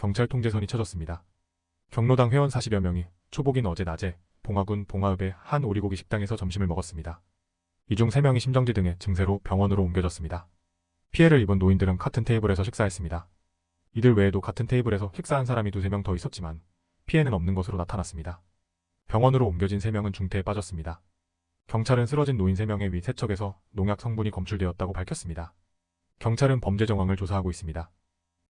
경찰 통제선이 쳐졌습니다. 경로당 회원 40여 명이 초복인 어제 낮에 봉화군 봉화읍의 한 오리고기 식당에서 점심을 먹었습니다. 이 중 3명이 심정지 등의 증세로 병원으로 옮겨졌습니다. 피해를 입은 노인들은 같은 테이블에서 식사했습니다. 이들 외에도 같은 테이블에서 식사한 사람이 두세 명 더 있었지만 피해는 없는 것으로 나타났습니다. 병원으로 옮겨진 3명은 중태에 빠졌습니다. 경찰은 쓰러진 노인 3명의 위 세척에서 농약 성분이 검출되었다고 밝혔습니다. 경찰은 범죄 정황을 조사하고 있습니다.